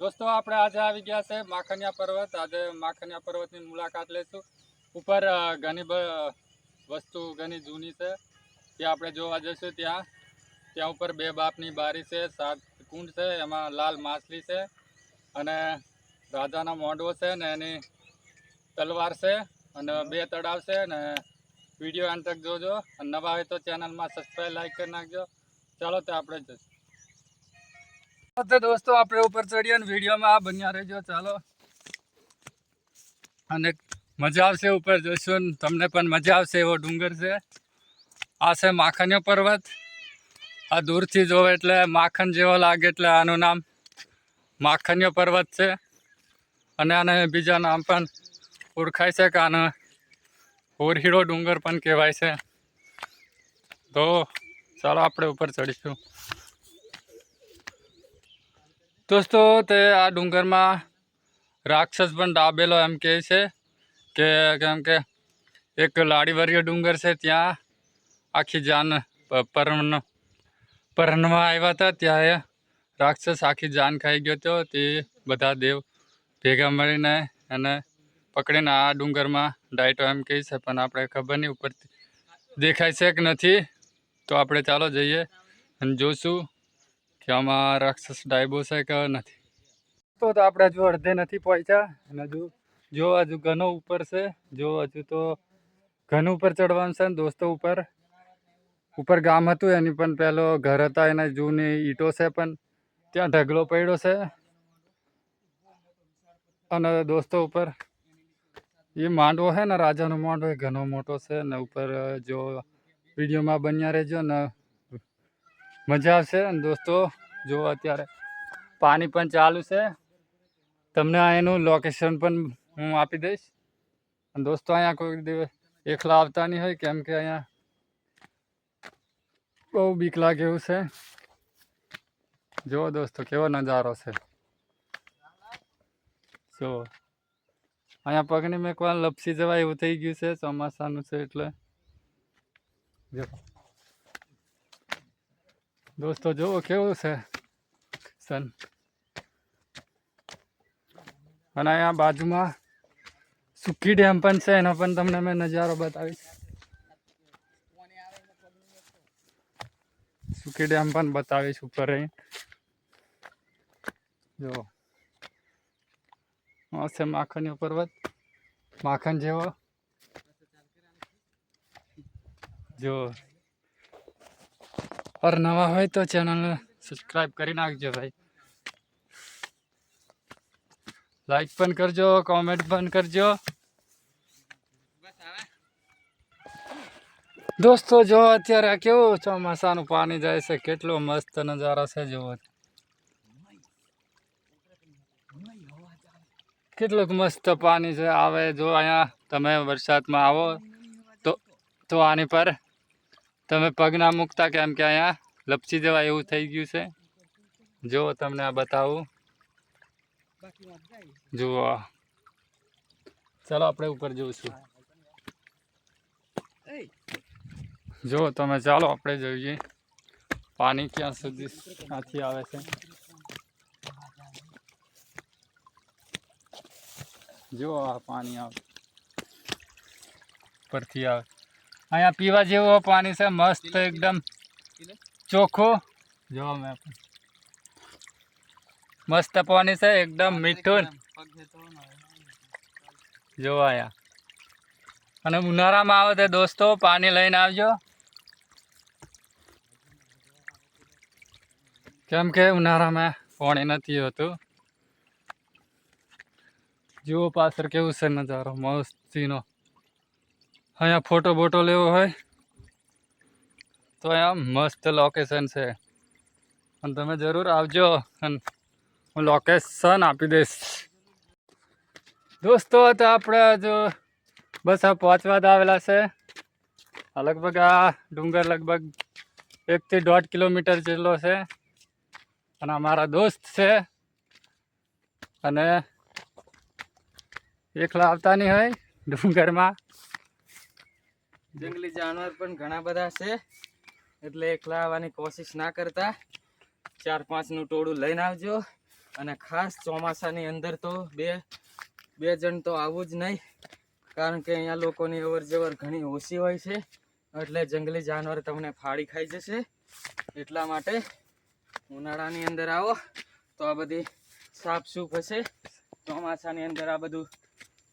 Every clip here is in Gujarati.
દોસ્તો, આપણે આજે આવી ગયા છે માખણિયા પર્વત. આજે માખણિયા પર્વતની મુલાકાત લઈશું. ઉપર ઘણી વસ્તુ ઘણી જૂની છે. ત્યાં આપણે જોવા જઈશું ત્યાં. ત્યાં ઉપર બે બાપની બારી છે, સાત કુંડ છે, એમાં લાલ માછલી છે અને રાજાનો મોંડવો છે ને એની તલવાર છે અને બે તળાવ છે ને વીડિયો અંત તક જોજો. અને નવા હોય તો ચેનલમાં સબસ્ક્રાઈબ લાઈક કરી નાખજો. ચાલો તો આપણે જઈશું. તો દોસ્તો, આપણે ઉપર ચડીએ અને વિડીયોમાં આ બન્યા રહેજો. ચાલો. અને મજા આવશે ઉપર જોઈશું તમને પણ મજા આવશે એવો ડુંગર છે. આ છે માખણ્યો પર્વત. આ દૂરથી જોવે એટલે માખણ જેવો લાગે એટલે આનું નામ માખણ્યો પર્વત છે. અને આને બીજા નામ પણ ઓળખાય છે કે આને હોરહીડો ડુંગર પણ કહેવાય છે. તો ચાલો, આપણે ઉપર ચડીશું. દોસ્તો, તે આ ડુંગરમાં રાક્ષસ પણ ડાબેલો એમ કહે છે કે, કેમ કે એક લાડીવર્ય ડુંગર છે ત્યાં. આખી જાન પ- પરણ પરણવા આવ્યા હતા, ત્યાં રાક્ષસ આખી જાન ખાઈ ગયો હતો. તે બધા દેવ ભેગા મળીને અને પકડીને આ ડુંગરમાં ડાયટો એમ કહે છે, પણ આપણે ખબર નહીં ઉપર દેખાય છે કે નથી. તો આપણે ચાલો જઈએ અને જોશું કે આમાં રાક્ષસ ડાયબો છે કે નથી? તો આપણે હજુ અડધે નથી પહોંચ્યા અને હજુ જો હજુ ઘણો ઉપર છે, જો હજુ તો ઘન ઉપર ચડવાનું છે ને દોસ્તો ઉપર. ઉપર ગામ હતું એની પણ પહેલો ઘર હતા, એના જૂની ઈંટો છે પણ ત્યાં ઢગલો પડ્યો છે. અને દોસ્તો ઉપર એ માંડવો છે ને, રાજાનો માંડવો એ ઘણો મોટો છે ને, ઉપર જો વિડીયોમાં બન્યા રહેજો ને મજા આવશે. અને દોસ્તો, જો અત્યારે પાણી પણ ચાલુ છે. તમને અહીંનું લોકેશન પણ હું આપી દઈશ. અને દોસ્તો, અહીંયા કોઈ દિવસ એકલા આવતા નહીં હોય, કેમ કે અહીંયા બહુ બીક લાગે એવું છે. જુઓ દોસ્તો, કેવો નજારો છે. જો, અહીંયા પગની મેં કોઈ લપસી જવાય એવું થઈ ગયું છે, ચોમાસાનું છે એટલે. જો. દોસ્તો, જુઓ કેવું છે સન. અને અહીંયા બાજુમાં સુકી ડેમ પણ છે, એનો પણ તમને મેં નજારો બતાવીશ. સુકી ડેમ પણ બતાવીશ ઉપર અહીં જો છે માખણિયો પર્વત માખણ જેવો. જો और નવા હોય તો ચેનલને સબસ્ક્રાઈબ કરી નાખજો ભાઈ લાઈક પણ કરજો કોમેન્ટ પણ કરજો દોસ્તો જો અત્યારે આ કેવું ચોમાસાનું પાણી જાય છે કેટલો મસ્ત નજારો છે જુઓ કેટલુંક મસ્ત પાણી છે આવે જો અહીંયા તમે વરસાદમાં આવો તો તો આની પર તમે પગ ના મૂકતા કેમ કે અહીંયા લપસી જવાય એવું થઈ ગયું છે? જો તમને આ બતાવું. જુઓ. ચાલો આપણે ઉપર જોઈશું. જો તમે, ચાલો આપણે જોઈએ. પાણી ક્યાં સુધી ક્યાંથી આવે છે? જો આ પાણી આવે પરથી આવે. અહીંયા પીવા જેવું પાણી છે, મસ્ત એકદમ ચોખ્ખું. જોવા મેં મસ્ત પાણી છે, એકદમ મીઠું. જોવા અહીંયા અને ઉનાળામાં આવે તે દોસ્તો, પાણી લઈને આવજો. કેમ કે ઉનાળામાં પાણી નથી હોતું. જુઓ પાછળ કેવું છે નજારો, મસ્તીનો. અહીંયા ફોટો બોટો લેવો હોય તો અહીંયા મસ્ત લોકેશન છે. અને તમે જરૂર આવજો અને હું લોકેશન આપી દઈશ. દોસ્તો, તો આપણે જો બસ આ પહોંચવા આવેલા છે. લગભગ આ ડુંગર લગભગ એકથી દોઢ કિલોમીટર જેટલો છે. અને અમારા દોસ્ત છે. અને એકલા આવતા નહીં હોય ડુંગરમાં. જંગલી જાનવર પણ ઘણા બધા છે. એટલે એકલા આવવાની કોશિશ ના કરતા. ચાર પાંચનું ટોળું લઈને આવજો. અને ખાસ ચોમાસાની અંદર તો બે બે જણ તો આવવું જ નહીં. કારણ કે અહીંયા લોકોની અવર જવર ઘણી ઓછી હોય છે. એટલે જંગલી જાનવર તમને ફાડી ખાઈ જશે. એટલા માટે ઉનાળાની અંદર આવો. તો આ બધી સાફ સૂફ હશે. ચોમાસાની અંદર આ બધું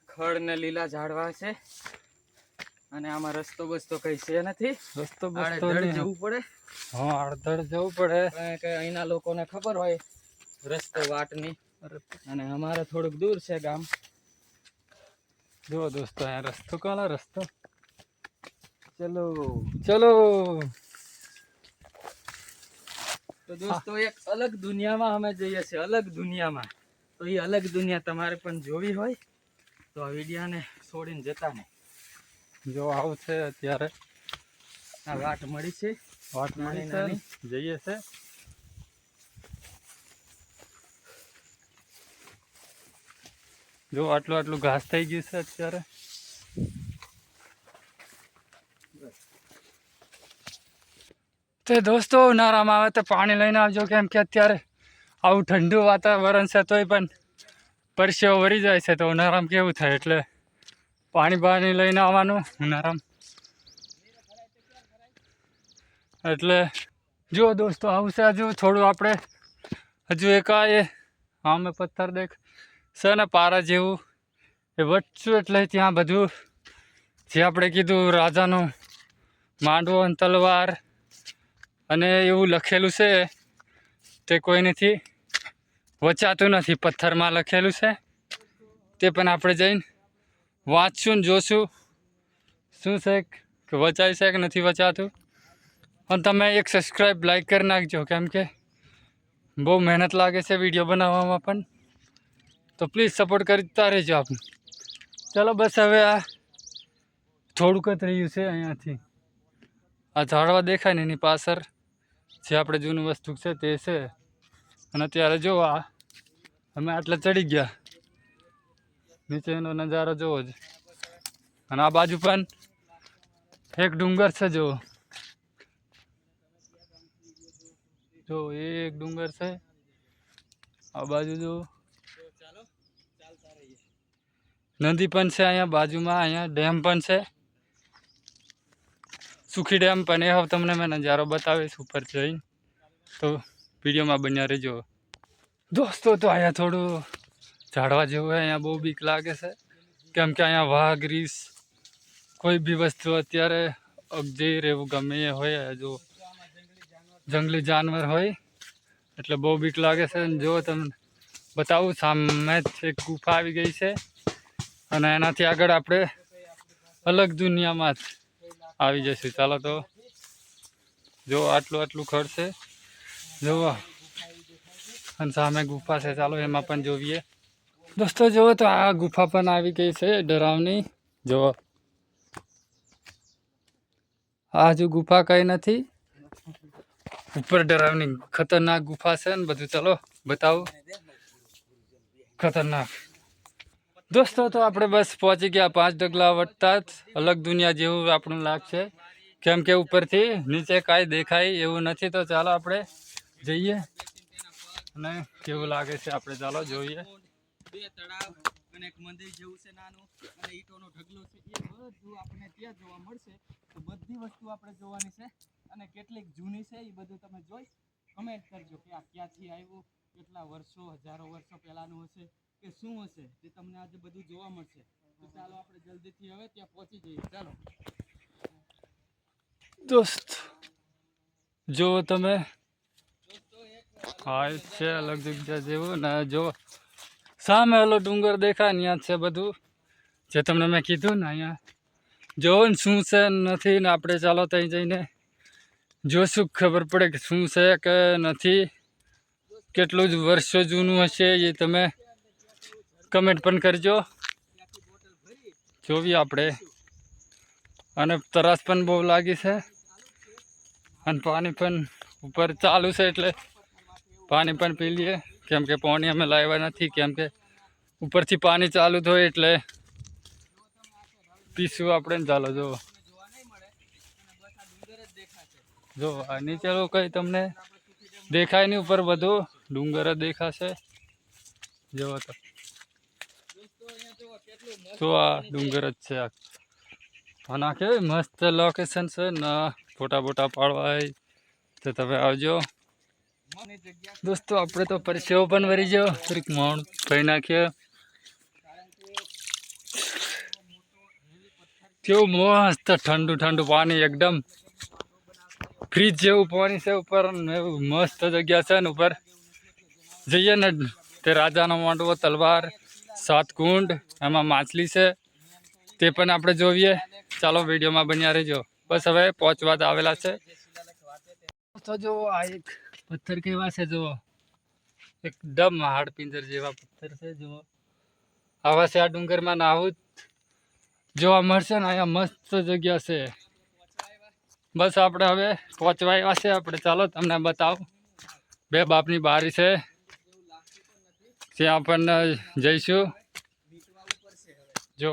ખડ ને લીલા ઝાડવા છે. અને આમાં રસ્તો બસ્તો કઈ છે નથી? રસ્તો બસ્તો જવું પડે? હા આડધડ જવું પડે. કે અહીંના લોકોને ખબર હોય રસ્તો વાટની. અને અમારે થોડુંક દૂર છે ગામ. જો દોસ્તો અહીંયા રસ્તો કોનો રસ્તો. ચલો. ચલો. તો દોસ્તો એક અલગ દુનિયામાં અમે જઈએ છીએ અલગ દુનિયામાં. તો એ અલગ દુનિયા તમારે પણ જોવી હોય. તો આ વિડિયાને છોડીને જતા નહીં. જો આવું છે અત્યારે. આ વાટ મળી છે. વાટ મળી છે. જઈએ છે. જો આટલું આટલું ઘાસ થઈ ગયું છે અત્યારે. તે દોસ્તો ઉનાળામાં આવે તો પાણી લઈને આવજો કેમ કે અત્યારે આવું ઠંડુ વાતાવરણ છે તોય પણ પરસેવો વરી જાય છે તો ઉનાળામાં કેવું થાય એટલે પાણી પાણી લઈને આવવાનું ઉનાળામાં. એટલે જો દોસ્તો આવશે હજુ. થોડું આપણે હજુ એક આ એ આમે પથ્થર દેખ છે ને પારા જેવું. એ વચ્ચું એટલે ત્યાં બધું, જે આપણે કીધું રાજાનું માંડવો તલવાર અને એવું લખેલું છે, તે કોઈ નથી. વચાતું નથી, પથ્થરમાં લખેલું છે. તે પણ આપણે જઈને વાંચશું ને જોશું. શું છે કે વચાય છે કે નથી વચાતું? અને તમે એક સબસ્ક્રાઈબ લાઈક કરી નાખજો, કેમ કે બહુ મહેનત લાગે છે વીડિયો બનાવવામાં પણ. તો પ્લીઝ સપોર્ટ કરતા રહેજો આપણે ચાલો બસ હવે આ થોડુંક જ રહ્યું છે અહીંયાથી. આ ઝાડવા દેખાય ને એની પાછળ જે આપણે જૂનું વસ્તુ છે તે છે. અને અત્યારે જો આ, અમે આટલા ચડી ગયા. નીચેનો નજારો જોવો જ. અને આ બાજુ પણ એક ડુંગર છે જો જો, એક ડુંગર છે. આ બાજુ જો. નદી પણ છે અહીંયા, બાજુમાં અહીંયા ડેમ પણ છે. સુખી ડેમ પણ એ હવે તમને મેં નજારો બતાવીશ ઉપર જઈને. તો વિડીયોમાં બન્યા રહેજો. દોસ્તો, તો અહીંયા થોડું ઝાડવા જેવું હોય, અહીંયા બહુ બીક લાગે છે. કેમ કે અહીંયા વાઘ, રીસ, કોઈ બી વસ્તુ અત્યારે અગજઈ રહેવું ગમે એ હોય જો જંગલી જાનવર હોય, એટલે બહુ બીક લાગે છે. જો તમને બતાવું, સામે એક ગુફા આવી ગઈ છે. અને એનાથી આગળ આપણે અલગ દુનિયામાં જ આવી જઈશું. ચાલો તો જો આટલું આટલું ખર્ચ છે જુઓ અને સામે ગુફા છે, ચાલો એમાં પણ જોઈએ દોસ્તો, જુઓ તો આ ગુફા પણ આવી ગઈ છે ડરાવની. જુઓ. આ હજુ ગુફા કઈ નથી. ઉપર ડરાવની ખતરનાક ગુફા છે ને બધું. ચલો, બતાવો. ખતરનાક. દોસ્તો, તો આપણે બસ પહોંચી ગયા પાંચ ડગલા વટતા જ. અલગ દુનિયા જેવું આપણું લાગશે. કેમ કે ઉપરથી નીચે કાંઈ દેખાય એવું નથી. તો ચાલો આપણે જઈએ. અને કેવું લાગે છે આપણે ચાલો જોઈએ. બે તળાવ અને એક મંદિર જેવું છે નાનું. અને ઈંટોનો ઢગલો છે. એ બધું આપણને ત્યાં જોવા મળશે. તો બધી વસ્તુ આપણે જોવાની છે. અને કેટલીક જૂની છે એ બધું તમે જોઈ કમેન્ટ કરજો કે આ ક્યાંથી આવ્યું કેટલા વર્ષો હજારો વર્ષો પહેલાંનું હશે કે શું હશે તે તમને આજે બધું જોવા મળશે. તો ચાલો આપણે જલ્દીથી હવે ત્યાં પહોંચી જઈએ. ચાલો. દોસ્ત જો તમે. હા એ જ છે અલગ જગ્યા જેવું. ને જો સામે ઓલો ડુંગર દેખાય ને ત્યાં છે બધું? જે તમને મેં કીધું ને અહીંયા. જોવો ને શું છે નથી ને આપણે ચાલો ત્યાં જઈને. જોશું ખબર પડે કે શું છે કે નથી. કેટલું જ વર્ષો જૂનું હશે એ તમે કમેન્ટ પણ કરજો. જોવી આપણે. અને તરસ પણ બહુ લાગી છે. અને પાણી પણ ઉપર ચાલુ છે એટલે પાણી પણ પી લઈએ. કેમ કે પાણી અમે લાવ્યા નથી, કેમ કે ઉપરથી પાણી ચાલુ થયું એટલે પીસું આપણે ચાલો જો જ આ નીચે કઈ તમને દેખાય નહીં, ઉપર બધું ડુંગર જ દેખાશે. જોવો તો. તો આ ડુંગર જ છે. આના કેવી મસ્ત લોકેશન છે ને, ફોટા બોટા પાડવા તો તમે આવજો. દોસ્તો, આપણે તો પરસેવો પણ ભરી ગયો. થોડીક મોણ ખાઈ નાખ્યો. કેવું મસ્ત ઠંડુ ઠંડુ પાણી એકદમ. ફ્રીજ જેવું પાણી છે ઉપર એવું મસ્ત જગ્યા છે ને ઉપર. જઈએ ને તે રાજાનો માંડવો, તલવાર, સાત કુંડ, એમાં માછલી છે. તે પણ આપણે જોઈએ. ચાલો વિડીયોમાં બન્યા રહેજો. બસ હવે પહોંચવા આવેલા છે. જો આ એક પથ્થર કેવા છે જુઓ. એકદમ હાડપિંજર જેવા પથ્થર છે જુઓ. આવા છે આ ડુંગરમાં નાહવું જોવા મળશે ને અહીંયા મસ્ત જગ્યા છે. બસ આપણે હવે પહોંચવા આવ્યા છે આપણે. ચાલો તમને બતાવું. બે બાપની બારી છે. ત્યાં આપણને જઈશું. જો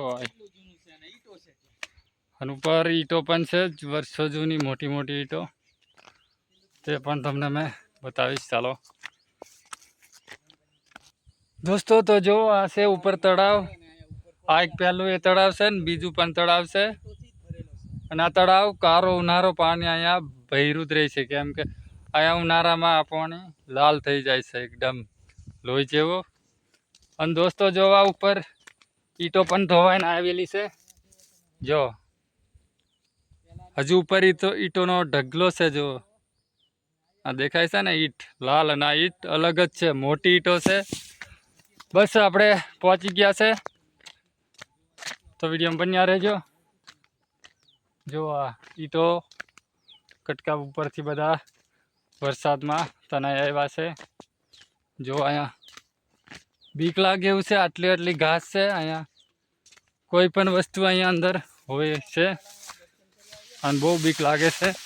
અને ઉપર ઈંટો પણ છે વર્ષો જૂની મોટી મોટી ઈંટો. તે પણ તમને મેં બતાવીશ, ચાલો. દોસ્તો, તો જો, આ છે ઉપર તળાવ. આ એક પહેલું એ તળાવ છે ને, બીજું પણ તળાવ છે. અને આ તળાવ કારો ઉનારો પાણી અહીંયા ભૈરું જ રહે છે. કેમ કે અહીંયા ઉનાળામાં આ પાણી લાલ થઈ જાય છે એકદમ, લોહી જેવો. અને દોસ્તો જોવા ઉપર ઈંટો પણ ધોવાઈને આવેલી છે. જો. હજુ ઉપર ઈટો ઈંટોનો ઢગલો છે, જો. આ દેખાય છે ને ઈંટ? લાલ અને આ ઈંટ અલગ જ છે. મોટી ઈંટો છે. બસ આપણે પહોંચી ગયા છે. તો વીડિયો બન્યા રહેજો. જો આ ઈંટો કટકા ઉપરથી બધા વરસાદમાં તનાઈ આવ્યા છે. જો અહીંયા બીક લાગે એવું છે. આટલી આટલી ઘાસ છે. અહીંયા કોઈ પણ વસ્તુ અહીંયા અંદર હોય છે. અને બહુ બીક લાગે છે.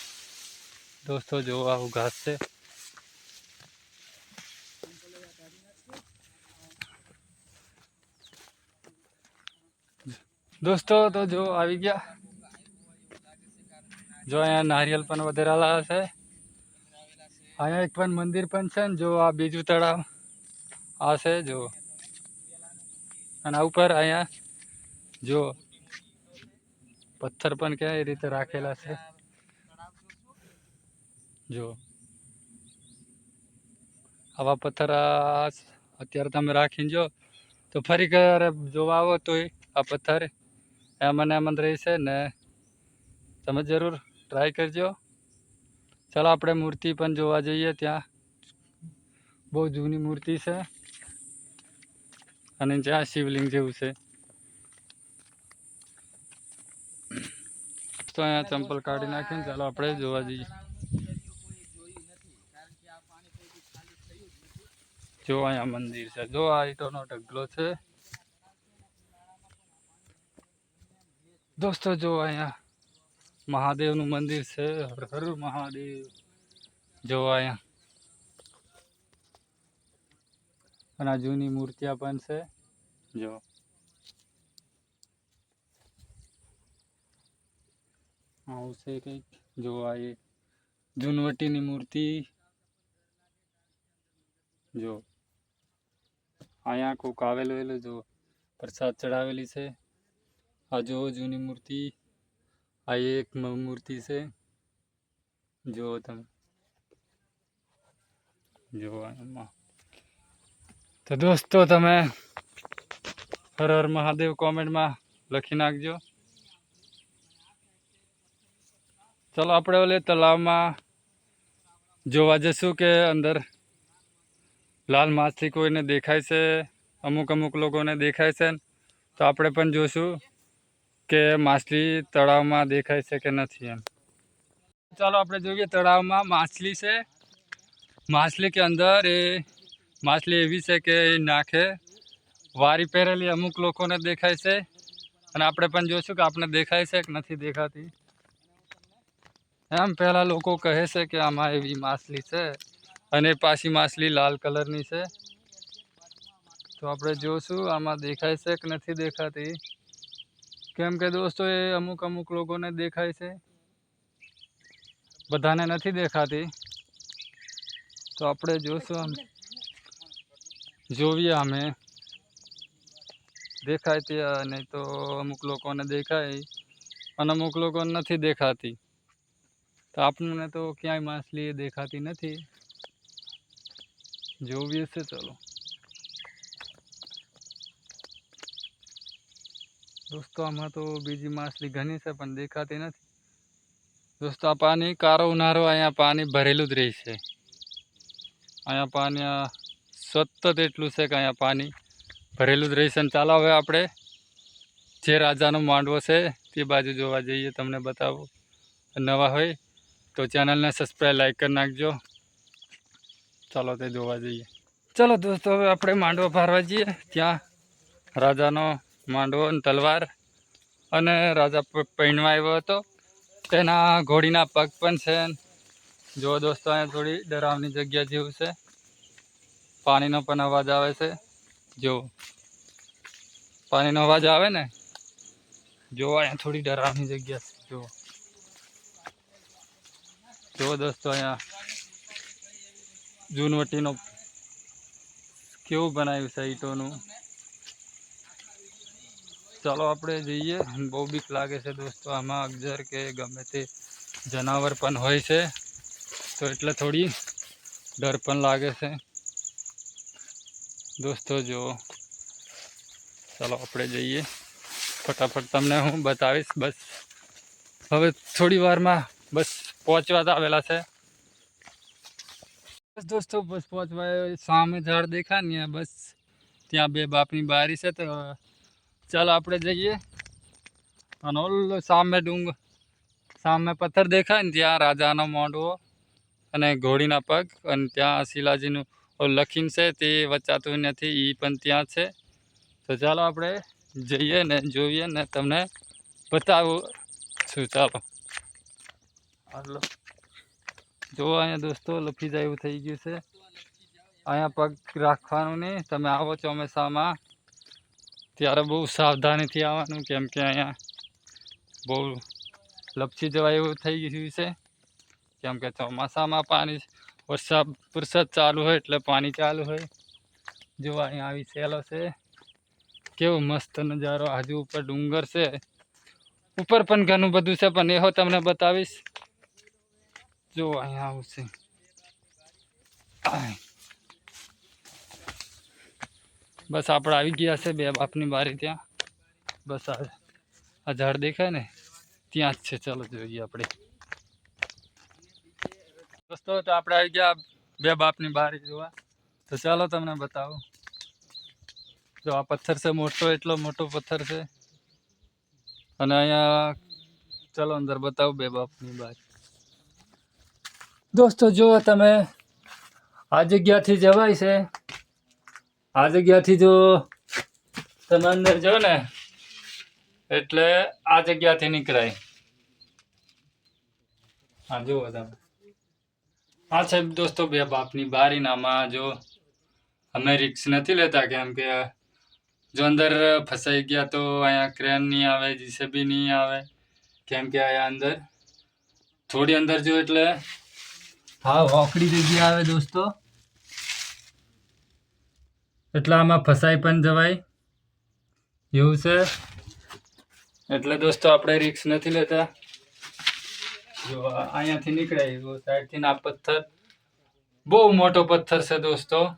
દોસ્તો જો આવું ઘાસ છે દોસ્તો તો જો આવી ગયા જો અહીંયા નારિયેલ પણ વધેરાલા છે અહીંયા એક પણ મંદિર પણ છે ને જો આ બીજું તળાવ આ છે જો અને આ ઉપર અહીંયા જો પથ્થર પણ કેવી રીતે રાખેલા છે જો. આવા પથ્થર અત્યારે તમે રાખીને જો, તો ફરી ક્યારે જોવા આવો તોય આ પથ્થર એમ અને એમ રહેશે ને તમે જરૂર ટ્રાય કરજો. ચાલો આપણે મૂર્તિ પણ જોવા જઈએ ત્યાં. બહુ જૂની મૂર્તિ છે. અને જ્યાં શિવલિંગ જેવું છે. તો અહીંયા ચંપલ કાઢી નાખીને ચાલો આપણે જોવા જઈએ. જો અહીંયા મંદિર છે. જો આ ઈટોનો ઢગલો છે. દોસ્તો, જો અહીંયા મહાદેવનું મંદિર છે. હર હર મહાદેવ. જો અહીંયા અને આ જૂની મૂર્તિયા પણ છે. જો. આવું છે કંઈક. જો આ એ જૂનવટીની મૂર્તિ. જો. અહીંયા કોક આવેલું એલું જો પ્રસાદ ચડાવેલી છે. આ જો જૂની મૂર્તિ, આ એક મૂર્તિ છે. જુઓ તમે જુઓ તો દોસ્તો તમે હર હર મહાદેવ કોમેન્ટમાં લખી નાખજો. ચલો, આપણે ઓલે તલાવમાં જોવા જશું કે અંદર લાલ માછલી કોઈને દેખાય છે, અમુક અમુક લોકોને દેખાય છે. તો આપણે પણ જોશું કે માછલી તળાવમાં દેખાય છે કે નથી એમ. ચાલો આપણે જોઈએ તળાવમાં માછલી છે. માછલી કે અંદર એ માછલી એવી છે કે એ નાખે. વારી પહેરેલી અમુક લોકોને દેખાય છે. અને આપણે પણ જોઈશું કે આપણે દેખાય છે કે નથી દેખાતી. એમ પહેલાં લોકો કહે છે કે આમાં એવી માછલી છે. અને પાછી માછલી લાલ કલરની છે. તો આપણે જોશું, આમાં દેખાય છે કે નથી દેખાતી. કેમ કે દોસ્તો, એ અમુક અમુક લોકોને દેખાય છે. બધાને નથી દેખાતી. તો આપણે જોશું જોઈએ અમે. દેખાય ત્યાં નહીં તો અમુક લોકોને દેખાય. અને અમુક લોકોને નથી દેખાતી. તો આપણને તો ક્યાંય માછલી દેખાતી નથી. જોવી હશે ચાલો દોસ્તો આમાં તો બીજી માછલી ઘણી છે પણ દેખાતી નથી દોસ્તો આ પાણી કારો ઉનાળો અહીંયા પાણી ભરેલું જ રહેશે અહીંયા પાણી સતત એટલું છે કે અહીંયા પાણી ભરેલું જ રહેશે અને ચાલો હવે આપણે જે રાજાનો માંડવો છે તે બાજુ જોવા જઈએ તમને બતાવું નવા હોય તો ચેનલને સબસ્ક્રાઈબ લાઈક કરી નાખજો ચાલો તે જોવા જઈએ. ચલો દોસ્તો, હવે આપણે માંડવો ફારવા જઈએ. ત્યાં રાજાનો માંડવો તલવાર અને રાજા પૈણવા આવ્યો હતો. તેના ઘોડીના પગ પણ છે. જો દોસ્તો, અહીંયા થોડી ડરાવની જગ્યા જેવું છે. પાણીનો પણ અવાજ આવે છે. જો પાણીનો અવાજ આવે ને? જો અહીંયા થોડી ડરાવની જગ્યા છે. જો જો દોસ્તો, અહીંયા જૂનવટીનો કેવું બનાવ્યું છે ઈંટોનું? ચાલો આપણે જઈએ. બહુ બીક લાગે છે દોસ્તો. આમાં અગજર કે ગમે તે જનાવર પણ હોય છે. તો એટલે થોડી ડર પણ લાગે છે. દોસ્તો જો ચાલો આપણે જઈએ. ફટાફટ તમને હું બતાવીશ બસ. હવે થોડી વારમાં બસ પહોંચવા જ આવેલા છે. દોસ્તો, બસ પહોંચવા સામે ઝાડ દેખાય ને બસ. ત્યાં બે બાપની બારી છે તો ચાલો આપણે જઈએ. અને ઓલો સામે ડુંગ સામે પથ્થર દેખાય ને ત્યાં રાજાનો મોંડવો અને ઘોડીના પગ અને ત્યાં શિલાજીનું લખીન છે, તે વચાતું નથી એ પણ ત્યાં છે. તો ચાલો આપણે જઈએ ને જોઈએ ને તમને બતાવું છું. ચાલો. હાલો. જો અહીંયા દોસ્તો લફી જાય એવું થઈ ગયું છે. અહીંયા પગ રાખવાનું નહીં. તમે આવો ચોમાસામાં. ત્યારે બહુ સાવધાનીથી આવવાનું કેમ કે અહીંયા બહુ લપસી જવાય એવું થઈ ગયું છે. કેમ કે ચોમાસામાં પાણી વરસાદ વરસાદ ચાલુ હોય એટલે પાણી ચાલુ હોય. જો અહીંયા આવી સેલો છે. કેવો મસ્ત નજારો. હજુ ઉપર ડુંગર છે. ઉપર પણ ઘણું બધું છે, પણ એહો તમને બતાવીશ. જો અહીંયા આવું છે આય. બસ આપણે આવી ગયા છે બે બાપની બારી ત્યાં બસ આ આ ઝાડ દેખાય ને ત્યાં જ છે ચાલો જોઈએ આપણે દોસ્તો તો આપણે આવી ગયા બે બાપની બારી જોવા તો ચાલો તમને બતાવું જો આ પથ્થર છે મોટો એટલો મોટો પથ્થર છે અને અહીંયા ચાલો અંદર બતાવું બે બાપની બારી દોસ્તો, જો તમે આ જગ્યાથી જવાય છે, આ જગ્યાથી જો તમે અંદર જો ને, એટલે આ જગ્યાથી નીકળાય. હા, જુઓ તમે હા, સાહેબ, દોસ્તો, બે બાપની બારીનામાં જો અમે રિક્સ નથી લેતા, કેમ કે જો અંદર ફસાઈ ગયા તો અહીંયા ક્રેન નહીં આવે જીસીબી નહીં આવે, કેમ કે અહીંયા અંદર, થોડી અંદર જો એટલે હા વાકડી જગ્યા આવે દોસ્તો. એટલે આમાં ફસાઈ પણ જવાય. એવું છે? એટલે દોસ્તો આપણે રિક્સ નથી લેતા. જો અહીંયાથી નીકળાય. સાઈડથી આ પથ્થર. બહુ મોટો પથ્થર છે દોસ્તો.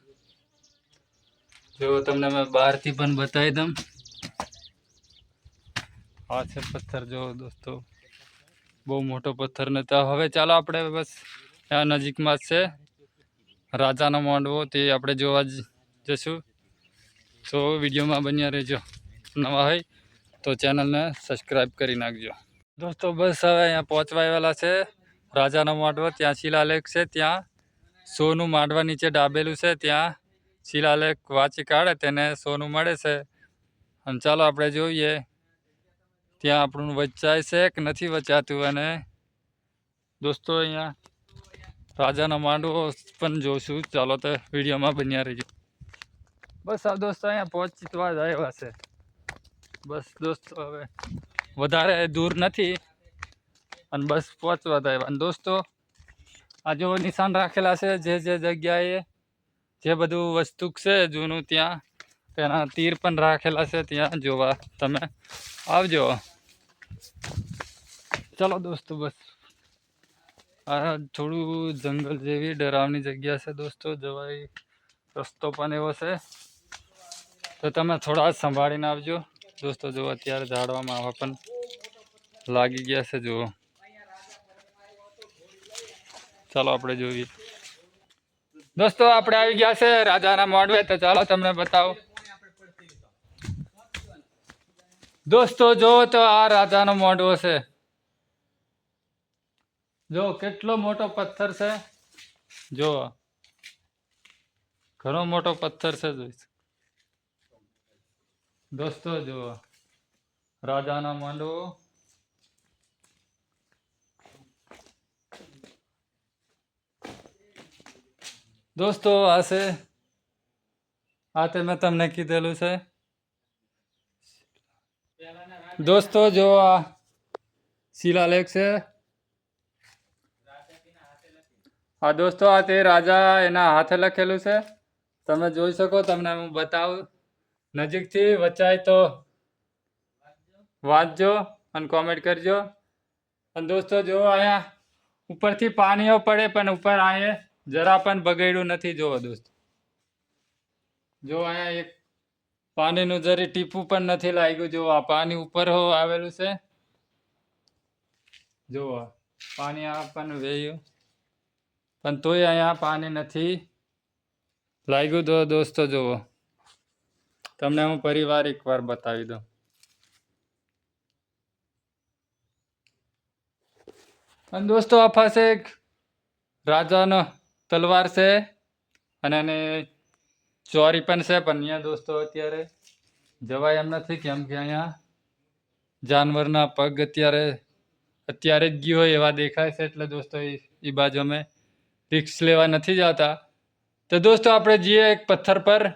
જો તમને મેં બહારથી પણ બતાવી દઉં. આ છે પથ્થર જો દોસ્તો. બહુ મોટો પથ્થર નતા હવે ચાલો આપણે બસ આ નજીકમાં જ છે. રાજાનો માંડવો તે આપણે જોવા જશું. તો વિડીયોમાં બન્યા રહેજો. નવા હોય તો ચેનલને સબસ્ક્રાઈબ કરી નાખજો. દોસ્તો, બસ હવે અહીંયા પહોંચવા આવેલા છે. રાજાનો માંડવો ત્યાં શિલાલેખ છે, ત્યાં સોનું માંડવા નીચે ડાબેલું છે, ત્યાં શિલાલેખ વાંચી કાઢે, તેને સોનું મળે છે. અને ચાલો આપણે જોઈએ. ત્યાં આપણું વચાય છે કે નથી વચાતું અને દોસ્તો, અહીંયા રાજાનો માંડવો પણ જોશું ચાલો તો વિડીયોમાં બન્યા રહીજો. બસ આ દોસ્તો અહીંયા પહોંચવા જ આવ્યા છે. બસ દોસ્તો હવે વધારે દૂર નથી. અને બસ પહોંચવા જ આવ્યા. અને દોસ્તો, આ જો નિશાન રાખેલા છે જે જે જગ્યાએ જે બધું વસ્તુ છે જૂનું ત્યાં, તેના તીર પણ રાખેલા છે ત્યાં જોવા તમે આવજો. ચલો દોસ્તો બસ. આ થોડું જંગલ જેવી ડરાવની જગ્યા છે દોસ્તો, જવાય રસ્તો પણ એવો છે. તો તમે થોડા સંભાળીને આવજો. દોસ્તો જુઓ અત્યારે ઝાડવામાં આવા પણ લાગી ગયા છે, જુઓ. ચાલો આપણે જોઈએ. દોસ્તો, આપણે આવી ગયા છે રાજાના મોડવે તો ચાલો તમને બતાવો. દોસ્તો, જો તો આ રાજાનો મોઢવો છે. જો, કેટલો મોટો પથ્થર છે? જો, ઘણો મોટો પથ્થર છે જોઈ શકો. દોસ્તો, જો, રાજાનો માંડવો દોસ્તો, આ છે, આ તે મેં તમને કીધેલું છે. દોસ્તો, જો, આ શિલાલેખ છે. હા, દોસ્તો, આ તે રાજા એના હાથે લખેલું છે. તમે જોઈ શકો, તમને હું બતાવું. નજીકથી વચાય તો વાંચજો અને કોમેન્ટ કરજો. અને દોસ્તો, જો અહીંયા ઉપરથી પાણીઓ પડે, પણ ઉપર અહીંયા જરા પણ બગડ્યું નથી. જોવો દોસ્તો. જો અહીંયા એક પાણીનું જરી ટીપું પણ નથી લાગ્યું. જો આ પાણી ઉપર આવેલું છે. જુઓ, પાણી આ પણ વહ્યું. પણ તોય અહીંયા પાણી નથી. લાગ્યું તો દોસ્તો જુઓ તમને હું પરિવાર એકવાર બતાવી દઉં. અને દોસ્તો આ પાસે એક રાજાનો તલવાર છે અને એને ચોરી પણ છે, પણ અહીંયા દોસ્તો અત્યારે જવાય એમ નથી કેમ કે અહીંયા જાનવરના પગ અત્યારે અત્યારે જ ગયો હોય એવા દેખાય છે એટલે દોસ્તો એ બાજુ અમે રિક્સ લેવા નથી જતા. તો દોસ્તો, આપણે જઈએ એક પથ્થર પર.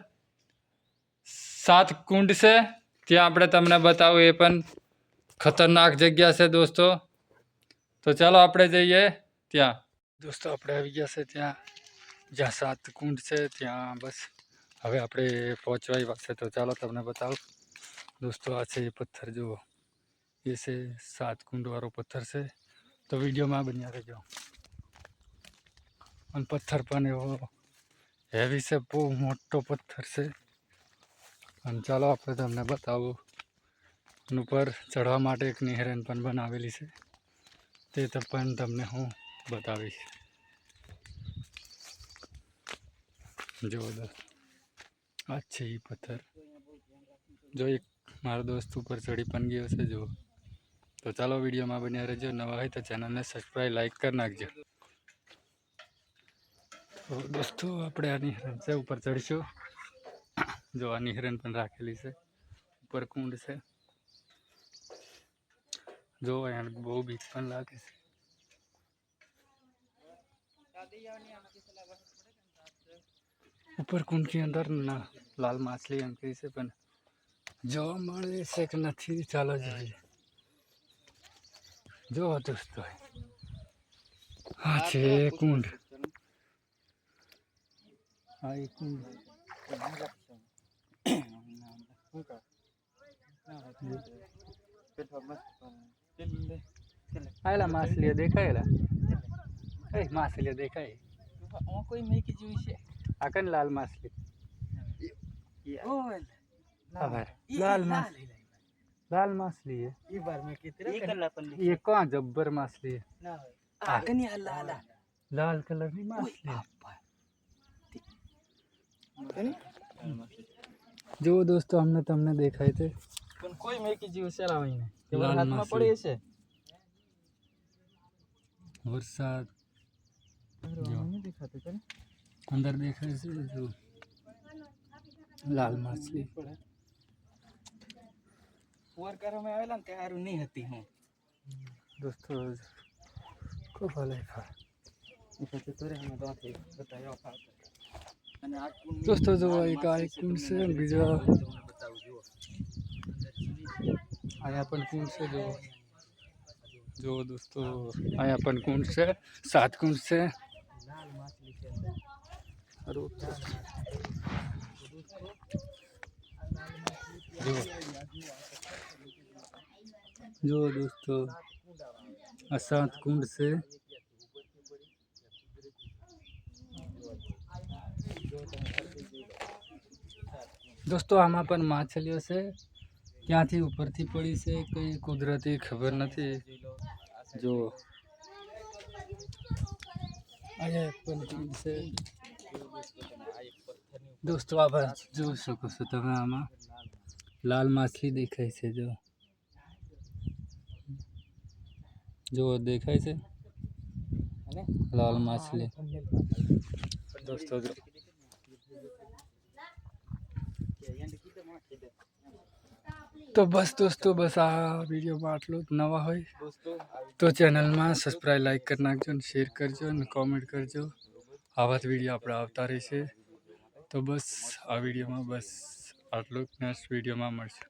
સાત કુંડ છે. ત્યાં આપણે તમને બતાવું, એ પણ ખતરનાક જગ્યા છે દોસ્તો. તો ચાલો આપણે જઈએ ત્યાં. દોસ્તો, આપણે આવી ગયા છે ત્યાં. જ્યાં સાત કુંડ છે, ત્યાં બસ. હવે આપણે પહોંચવા આવ્યા છે. તો ચાલો તમને બતાવું. દોસ્તો, આ છે એ પથ્થર, જુઓ. એ છે સાત કુંડવાળો પથ્થર છે. તો વિડીયોમાં બન્યા રહેજો. અને પથ્થર પણ એવો હેવી છે, બહુ મોટો પથ્થર છે. અને ચાલો આપણે તમને બતાવું. અને ઉપર ચડવા માટે એક નિહરેન પણ બનાવેલી છે. તે તો પણ તમને હું બતાવીશ. જુઓ દોસ્ત આ છે એ પથ્થર. જો એક મારો દોસ્ત ઉપર ચડી પણ ગયો છે, જુઓ. તો ચાલો વિડીયોમાં બન્યા રહેજો. નવા હોય તો ચેનલને સબસ્ક્રાઈબ લાઈક કરી નાખજો. દોસ્તો, આપણે આની હિરણ છે, ઉપર ચડીશું જો આની નિહરણ પણ રાખેલી છે, ઉપર કુંડ છે. જો અહીંયા બહુ બીક પણ લાગે છે. ઉપર કુંડની અંદર ના, લાલ માછલી એમ કહી છે, પણ જોવા મળે છે કે નથી, ચાલો જોઈએ. જો, દોસ્તો. આ છે કુંડ. આ એ કુંડ આયલા માછલીઓ દેખાયેલા એ માછલીઓ દેખાય કોઈ મેકી જેવી છે આ કન લાલ માછલી ઓય આભાર લાલ માછલી લાલ માછલી है ઈ બાર મેં કીધી ये कौन जब्बर मछली है ના હોય આ કની હલ્લા હલ્લા लाल कलर की मछली જો દોસ્તો અમને તમને દેખાય છે પણ કોઈ મેકી જીવ સરાવાઈને તમારા હાથમાં પડી હશે વરસાદ અંદર દેખાય છે જો લાલ માછલી વરકારમાં આવેલા ને ત્યાં નહીં હતી હું દોસ્તો ખૂબ હલાઈ ખા તો રે હમણાં ત્યાંથી બતાવ્યો दोस्तों, जो एक कुंड से जो। दोस्तों कुंड से, सात कुंड से। तो- जो दोस्तों सात कुंड से। દોસ્તો આમાં પણ માછલીઓ છે ક્યાંથી ઉપરથી પડી છે કઈ કુદરતી ખબર નથી જો અહીંયા એક પણ કુંડ છે દોસ્તો આ બાજુ જોઈ શકો છો તમે આમાં લાલ માછલી દેખાય છે જો જો દેખાય છે અને લાલ માછલી દોસ્તો તો બસ દોસ્તો, બસ આ વિડીયોમાં આટલું જ. નવા હોય તો ચેનલમાં સબસ્ક્રાઈબ લાઈક કરી નાખજો ને શેર કરજો અને કોમેન્ટ કરજો. આવા જ વીડિયો આપણે આવતા રહેશે. તો બસ આ વિડીયોમાં બસ આટલું જ. નેક્સ્ટ વિડીયોમાં મળશે.